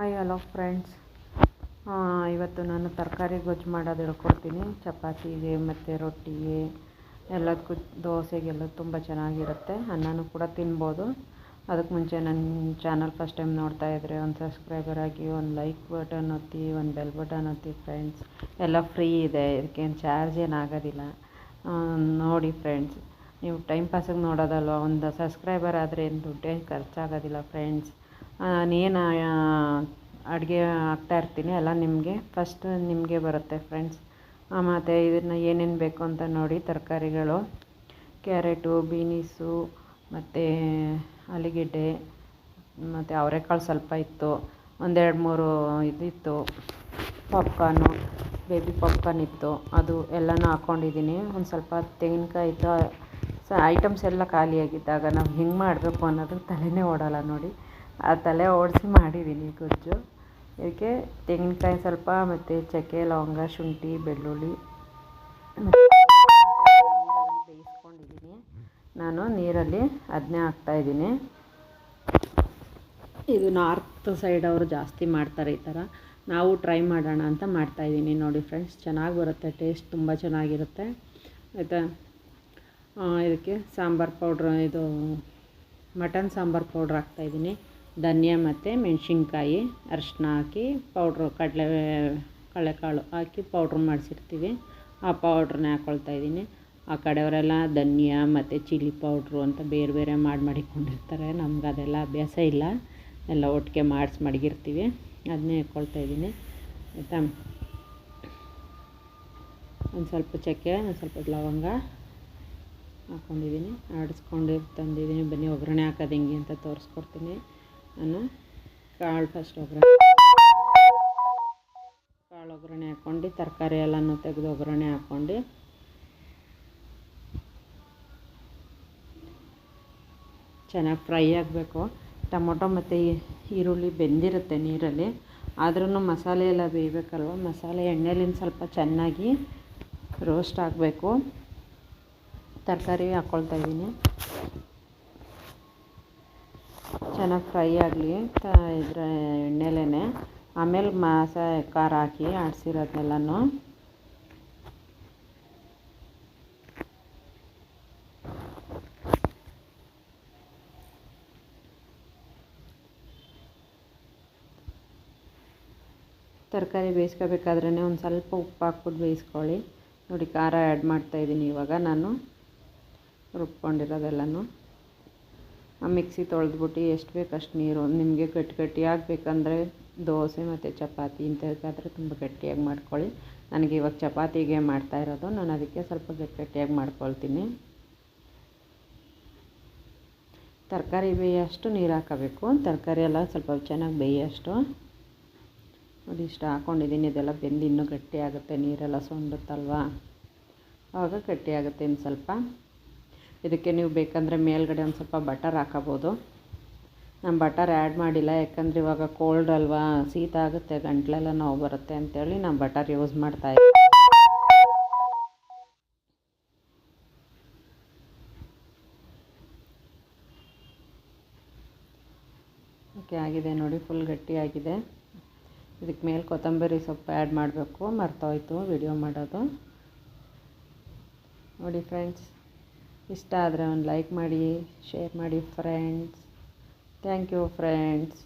Hi hello friends ಇವತ್ತು ನಾನು ತರಕಾರಿ ಗೊಜ್ಜು ಮಾಡೋದು ಹೇಳ್ಕೊಡ್ತೀನಿ. ಚಪಾತಿಗೆ ಮತ್ತು ರೊಟ್ಟಿಗೆ, ಎಲ್ಲದಕ್ಕೂ ದೋಸೆಗೆಲ್ಲ ತುಂಬ ಚೆನ್ನಾಗಿರುತ್ತೆ. ಅನ್ನನೂ ಕೂಡ ತಿನ್ಬೋದು. ಅದಕ್ಕೆ ಮುಂಚೆ ನನ್ನ ಚಾನಲ್ ಫಸ್ಟ್ ಟೈಮ್ ನೋಡ್ತಾ ಇದ್ದರೆ ಒಂದು ಸಬ್ಸ್ಕ್ರೈಬರ್ ಆಗಿ, ಒಂದು ಲೈಕ್ ಬಟನ್ ಒತ್ತಿ, ಒಂದು ಬೆಲ್ ಬಟನ್ ಒತ್ತಿ ಫ್ರೆಂಡ್ಸ್ ಎಲ್ಲ ಫ್ರೀ ಇದೆ. ಇದಕ್ಕೇನು ಚಾರ್ಜ್ ಏನಾಗೋದಿಲ್ಲ ನೋಡಿ ಫ್ರೆಂಡ್ಸ್ ನೀವು ಟೈಮ್ ಪಾಸಿಗೆ ನೋಡೋದಲ್ವ? ಒಂದು ಸಬ್ಸ್ಕ್ರೈಬರ್ ಆದರೆ ಏನು ದುಡ್ಡೇನು ಖರ್ಚಾಗೋದಿಲ್ಲ ಫ್ರೆಂಡ್ಸ್ ನಾನೇನು ಅಡುಗೆ ಹಾಕ್ತಾಯಿರ್ತೀನಿ ಎಲ್ಲ ನಿಮಗೆ. ಫಸ್ಟ್ ನಿಮಗೆ ಬರುತ್ತೆ ಫ್ರೆಂಡ್ಸ್ ಮತ್ತು ಇದನ್ನು ಏನೇನು ಬೇಕು ಅಂತ ನೋಡಿ, ತರಕಾರಿಗಳು, ಕ್ಯಾರೆಟು, ಬೀನಿಸು, ಮತ್ತು ಆಲೂಗೆಡ್ಡೆ ಮತ್ತು ಅವರೆಕಾಳು ಸ್ವಲ್ಪ ಇತ್ತು, ಒಂದೆರಡು ಮೂರು ಇದಿತ್ತು ಪಾಪ್ಕಾರ್ನು ಬೇಬಿ ಪಾಪ್ಕಾರ್ನ್ ಇತ್ತು, ಅದು ಎಲ್ಲನೂ ಹಾಕ್ಕೊಂಡಿದ್ದೀನಿ ಒಂದು ಸ್ವಲ್ಪ ತೆಂಗಿನಕಾಯಿ ಇತ್ತು ಸೊ ಐಟಮ್ಸ್ ಎಲ್ಲ ಖಾಲಿಯಾಗಿದ್ದಾಗ ನಾವು ಹೆಂಗೆ ಮಾಡಬೇಕು ಅನ್ನೋದು ತಲೆನೇ ಓಡಲ್ಲ ನೋಡಿ. ಆ ತಲೆ ಓಡಿಸಿ ಮಾಡಿದ್ದೀನಿ ಗೊಜ್ಜು. ಇದಕ್ಕೆ ತೆಂಗಿನಕಾಯಿ ಸ್ವಲ್ಪ ಮತ್ತು ಚಕ್ಕೆ, ಲವಂಗ, ಶುಂಠಿ, ಬೆಳ್ಳುಳ್ಳಿ ಬೇಯಿಸ್ಕೊಂಡಿದ್ದೀನಿ ನಾನು ನೀರಲ್ಲಿ ಅದನ್ನೇ ಹಾಕ್ತಾಯಿದ್ದೀನಿ ಇದು ನಾರ್ತ್ ಸೈಡ್ ಅವರು ಜಾಸ್ತಿ ಮಾಡ್ತಾರೆ ಈ ಥರ. ನಾವು ಟ್ರೈ ಮಾಡೋಣ ಅಂತ ಮಾಡ್ತಾಯಿದ್ದೀನಿ ನೋಡಿ ಫ್ರೆಂಡ್ಸ್, ಚೆನ್ನಾಗಿ ಬರುತ್ತೆ, ಟೇಸ್ಟ್ ತುಂಬ ಚೆನ್ನಾಗಿರುತ್ತೆ. ಆಯಿತಾ? ಇದಕ್ಕೆ ಸಾಂಬಾರು ಪೌಡ್ರ್, ಇದು ಮಟನ್ ಸಾಂಬಾರು ಪೌಡ್ರ್ ಹಾಕ್ತಾಯಿದ್ದೀನಿ ಧನಿಯಾ ಮತ್ತು ಮೆಣಸಿನ್ಕಾಯಿ, ಅರಶಿನ ಹಾಕಿ ಪೌಡ್ರು ಕಡಲೆ, ಕಡಲೆಕಾಳು ಹಾಕಿ ಪೌಡ್ರ್ ಮಾಡಿಸಿರ್ತೀವಿ. ಆ ಪೌಡ್ರನ್ನೇ ಹಾಕ್ಕೊಳ್ತಾಯಿದ್ದೀನಿ ಆ ಕಡೆಯವರೆಲ್ಲ ಧನಿಯಾ ಮತ್ತು ಚಿಲ್ಲಿ ಪೌಡ್ರು ಅಂತ ಬೇರೆ ಬೇರೆ ಮಾಡಿ ಮಾಡಿಕೊಂಡಿರ್ತಾರೆ. ನಮ್ಗೆ ಅದೆಲ್ಲ ಅಭ್ಯಾಸ ಇಲ್ಲ. ಎಲ್ಲ ಒಟ್ಟಿಗೆ ಮಾಡಿಸಿ ಮಡಗಿರ್ತೀವಿ. ಅದನ್ನೇ ಹಾಕ್ಕೊಳ್ತಾಯಿದ್ದೀನಿ ಆಯಿತಾ? ಒಂದು ಸ್ವಲ್ಪ ಚಕ್ಕೆ, ಒಂದು ಸ್ವಲ್ಪ ಲವಂಗ ಹಾಕ್ಕೊಂಡಿದ್ದೀನಿ ಆಡಿಸ್ಕೊಂಡು ತಂದಿದ್ದೀನಿ. ಬನ್ನಿ, ಒಗ್ಗರಣೆ ಹಾಕೋದು ಹೆಂಗೆ ಅಂತ ತೋರಿಸ್ಕೊಡ್ತೀನಿ. ನಾನು ಕಾಳು ಫಸ್ಟ್ ಒಗ್ಗರಣೆ. ಕಾಳು ಒಗ್ಗರಣೆ ಹಾಕ್ಕೊಂಡು ತರಕಾರಿ ಎಲ್ಲನೂ ತೆಗೆದು ಒಗ್ಗರಣೆ ಹಾಕ್ಕೊಂಡು ಚೆನ್ನಾಗಿ ಫ್ರೈ ಆಗಬೇಕು. ಟೊಮೊಟೊ ಮತ್ತು ಈರುಳ್ಳಿ ಬೆಂದಿರುತ್ತೆ ನೀರಲ್ಲಿ. ಆದ್ರೂ ಮಸಾಲೆ ಎಲ್ಲ ಬೇಯಬೇಕಲ್ವ? ಮಸಾಲೆ ಎಣ್ಣೆಲಿಂದ ಸ್ವಲ್ಪ ಚೆನ್ನಾಗಿ ರೋಸ್ಟ್ ಆಗಬೇಕು. ತರಕಾರಿ ಹಾಕ್ಕೊಳ್ತಾಯಿದ್ದೀನಿ ಚೆನ್ನಾಗಿ ಫ್ರೈ ಆಗಲಿ ತ ಇದರ ಎಣ್ಣೆಲೇ ಆಮೇಲೆ ಮಾಸ ಖಾರ ಹಾಕಿ ಆಡಿಸಿರೋದೆಲ್ಲನೂ ತರಕಾರಿ ಬೇಯಿಸ್ಕೋಬೇಕಾದ್ರೇ ಒಂದು ಸ್ವಲ್ಪ ಉಪ್ಪು ಹಾಕ್ಬಿಟ್ಟು ಬೇಯಿಸ್ಕೊಳ್ಳಿ. ನೋಡಿ ಖಾರ ಆ್ಯಡ್ ಮಾಡ್ತಾಯಿದ್ದೀನಿ ಇವಾಗ ನಾನು. ರುಬ್ಕೊಂಡಿರೋದೆಲ್ಲನೂ. ಮಿಕ್ಸಿ ತೊಳೆದ್ಬಿಟ್ಟು ಎಷ್ಟು ಬೇಕು ಅಷ್ಟು ನೀರು. ನಿಮಗೆ ಗಟ್ಟಿ ಗಟ್ಟಿಯಾಗಿ ಬೇಕಂದರೆ ದೋಸೆ ಮತ್ತು ಚಪಾತಿ ಇಂಥದಕ್ಕಾದರೆ ತುಂಬ ಗಟ್ಟಿಯಾಗಿ ಮಾಡ್ಕೊಳ್ಳಿ. ನನಗೆ ಇವಾಗ ಚಪಾತಿಗೆ ಮಾಡ್ತಾ ಇರೋದು. ನಾನು ಅದಕ್ಕೆ ಸ್ವಲ್ಪ ಗಟ್ಟಿ ಗಟ್ಟಿಯಾಗಿ ಮಾಡ್ಕೊಳ್ತೀನಿ. ತರಕಾರಿ ಬೇಯೋಷ್ಟು ನೀರು ಹಾಕೋಬೇಕು. ತರಕಾರಿ ಎಲ್ಲ ಸ್ವಲ್ಪ ಚೆನ್ನಾಗಿ ಬೇಯೋಷ್ಟು. ನೋಡಿ, ಇಷ್ಟು ಹಾಕ್ಕೊಂಡಿದ್ದೀನಿ ಇದೆಲ್ಲ ಬೆಂದು ಇನ್ನೂ ಗಟ್ಟಿ ಆಗುತ್ತೆ ನೀರೆಲ್ಲ ಸೊಂಡುತ್ತಲ್ವ? ಆವಾಗ ಗಟ್ಟಿಯಾಗುತ್ತೆ ಇನ್ನು ಸ್ವಲ್ಪ. ಇದಕ್ಕೆ ನೀವು ಬೇಕಂದರೆ ಮೇಲ್ಗಡೆ ಒಂದು ಸ್ವಲ್ಪ ಬಟರ್ ಹಾಕೋಬೋದು. ನಾನು ಬಟರ್ ಆ್ಯಡ್ ಮಾಡಿಲ್ಲ, ಯಾಕಂದರೆ ಇವಾಗ ಕೋಲ್ಡ್ ಅಲ್ವಾ, ಶೀತ ಆಗುತ್ತೆ, ಗಂಟ್ಲೆಲ್ಲ ನೋವು ಬರುತ್ತೆ ಅಂತೇಳಿ ನಾನು ಬಟರ್ ಯೂಸ್ ಮಾಡ್ತಾ ಓಕೆ ಆಗಿದೆ ನೋಡಿ ಫುಲ್ ಗಟ್ಟಿಯಾಗಿದೆ ಇದಕ್ಕೆ ಮೇಲೆ ಕೊತ್ತಂಬರಿ ಸೊಪ್ಪು ಆ್ಯಡ್ ಮಾಡಬೇಕು, ಮರ್ತೋಯ್ತು ವಿಡಿಯೋ ಮಾಡೋದು. ನೋಡಿ ಫ್ರೆಂಡ್ಸ್ ಇಷ್ಟ ಆದರೆ ಒಂದು ಲೈಕ್ ಮಾಡಿ ಶೇರ್ ಮಾಡಿ ಫ್ರೆಂಡ್ಸ್ ಥ್ಯಾಂಕ್ ಯು ಫ್ರೆಂಡ್ಸ್